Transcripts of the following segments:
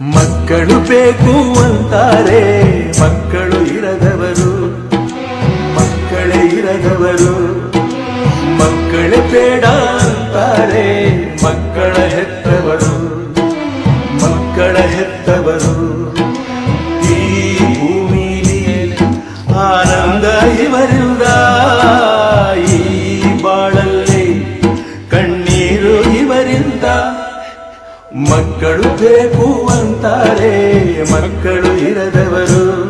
ಮಕ್ಕಳು ಬೇಕು ಅಂತಾರೆ. ಮಕ್ಕಳು ಇರದವರು. ಮಕ್ಕಳೇ ಇರದವರು. ಮಕ್ಕಳೇ ಬೇಡ ಮಕ್ಕಳು ಬೇಕು ಅಂತಾರೆ ಮಕ್ಕಳು ಇರದವರು.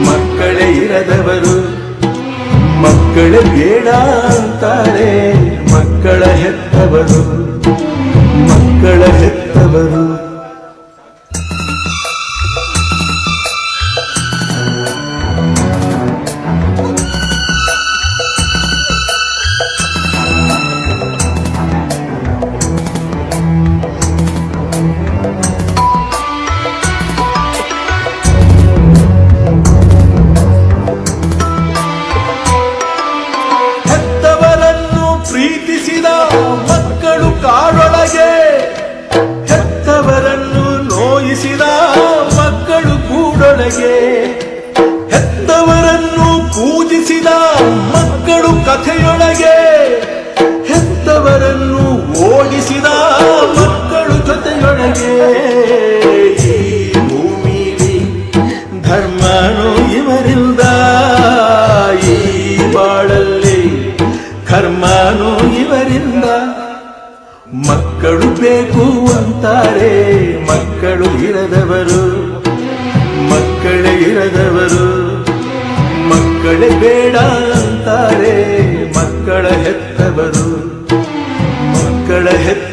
ಮಕ್ಕಳೇ ಇರದವರು. ಮಕ್ಕಳು ಬೇಡ ಅಂತಾರೆ ಮಕ್ಕಳ ಹೆತ್ತವರು. ಪೂಜಿಸಿದ ಮಕ್ಕಳು ಕಥೆಯೊಳಗೆ ಹೆತ್ತವರನ್ನು ಓಡಿಸಿದ ಮಕ್ಕಳು ಜೊತೆಯೊಳಗೆ ಇವರಿಂದ, ಈ ಕರ್ಮನು ಇವರಿಂದ. ಮಕ್ಕಳು ಬೇಕು ಅಂತಾರೆ, ಮಕ್ಕಳು ಇರದವರು, ಮಕ್ಕಳೇ ಇರದವರು. ಮಕ್ಕಳೇ ಬೇಡ ಅಂತಾರೆ ಮಕ್ಕಳ ಹೆತ್ತವರು. ಮಕ್ಕಳ ಹೆತ್ತ